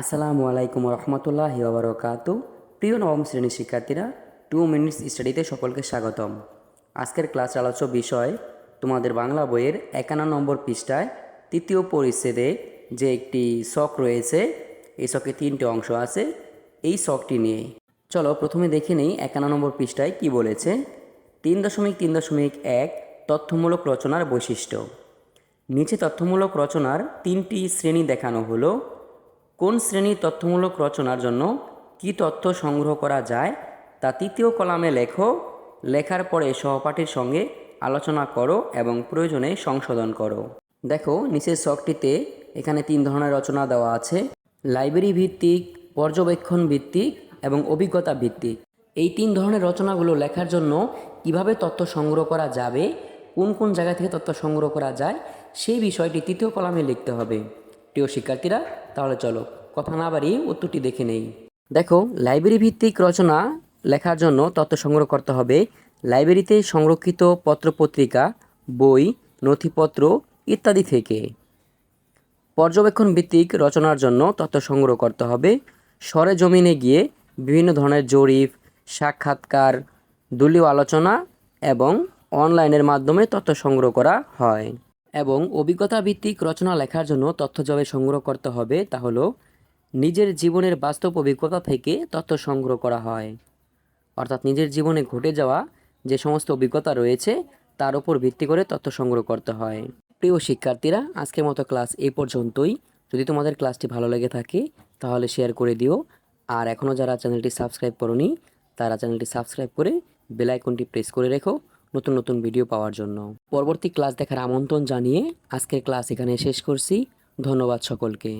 আসসালামু আলাইকুম রহমতুল্লাহ ওবরকাত। প্রিয় নবম শ্রেণির শিক্ষার্থীরা টু মিনিটস স্টাডিতে সকলকে স্বাগতম। আজকের ক্লাস আলোচ্য বিষয়, তোমাদের বাংলা বইয়ের একান্ন নম্বর পৃষ্ঠায় তৃতীয় পরিচ্ছেদে যে একটি শখ রয়েছে, এই শখে তিনটে অংশ আছে, এই শখটি নিয়ে। চলো প্রথমে দেখে নিই একান্ন নম্বর পৃষ্ঠায় কি বলেছে। তিন দশমিক তিন দশমিক এক তথ্যমূলক রচনার বৈশিষ্ট্য। নিচে তথ্যমূলক রচনার তিনটি শ্রেণি দেখানো হলো। কোন শ্রেণির তথ্যমূলক রচনার জন্য কি তথ্য সংগ্রহ করা যায়, তা তৃতীয় কলামে লেখো, লেখার পরে সহপাঠীর সঙ্গে আলোচনা করো এবং প্রয়োজনে সংশোধন করো। দেখো, নিচের শখটিতে এখানে তিন ধরনের রচনা দেওয়া আছে। লাইব্রেরি ভিত্তিক, পর্যবেক্ষণ ভিত্তিক এবং অভিজ্ঞতা ভিত্তিক। এই তিন ধরনের রচনাগুলো লেখার জন্য কীভাবে তথ্য সংগ্রহ করা যাবে, কোন কোন জায়গা থেকে তথ্য সংগ্রহ করা যায়, সেই বিষয়টি তৃতীয় কলামে লিখতে হবে। প্রিয় শিক্ষার্থীরা, তাহলে চলো কথা না বাড়িয়ে উত্তরটি দেখে নেই। দেখো লাইব্রেরি ভিত্তিক রচনা লেখার জন্য তথ্য সংগ্রহ করতে হবে। লাইব্রেরিতে সংরক্ষিত পত্রপত্রিকা, বই, নথিপত্র ইত্যাদি থেকে। পর্যবেক্ষণ ভিত্তিক রচনার জন্য তথ্য সংগ্রহ করতে হবে। সরে জমিনে গিয়ে বিভিন্ন ধরনের জরিপ, সাক্ষাৎকার, দলীয় আলোচনা এবং অনলাইনের মাধ্যমে তথ্য সংগ্রহ করা হয়। এবং অভিজ্ঞতা ভিত্তিক রচনা লেখার জন্য তথ্য যবে সংগ্রহ করতে হবে, তা হলো নিজের জীবনের বাস্তব অভিজ্ঞতা থেকে তথ্য সংগ্রহ করা হয়। অর্থাৎ নিজের জীবনে ঘটে যাওয়া যে সমস্ত অভিজ্ঞতা রয়েছে, তার উপর ভিত্তি করে তথ্য সংগ্রহ করতে হয়। প্রিয় শিক্ষার্থীরা, আজকের মতো ক্লাস এই পর্যন্তই। যদি তোমাদের ক্লাসটি ভালো লেগে থাকে, তাহলে শেয়ার করে দিও। আর এখনও যারা চ্যানেলটি সাবস্ক্রাইব করনি, তারা চ্যানেলটি সাবস্ক্রাইব করে বেল আইকনটি প্রেস করে রেখো। নতুন নতুন ভিডিও পাওয়ার জন্য। পরবর্তী ক্লাস দেখার আমন্ত্রণ জানিয়ে আজকের ক্লাস এখানে শেষ করছি। ধন্যবাদ সকলকে।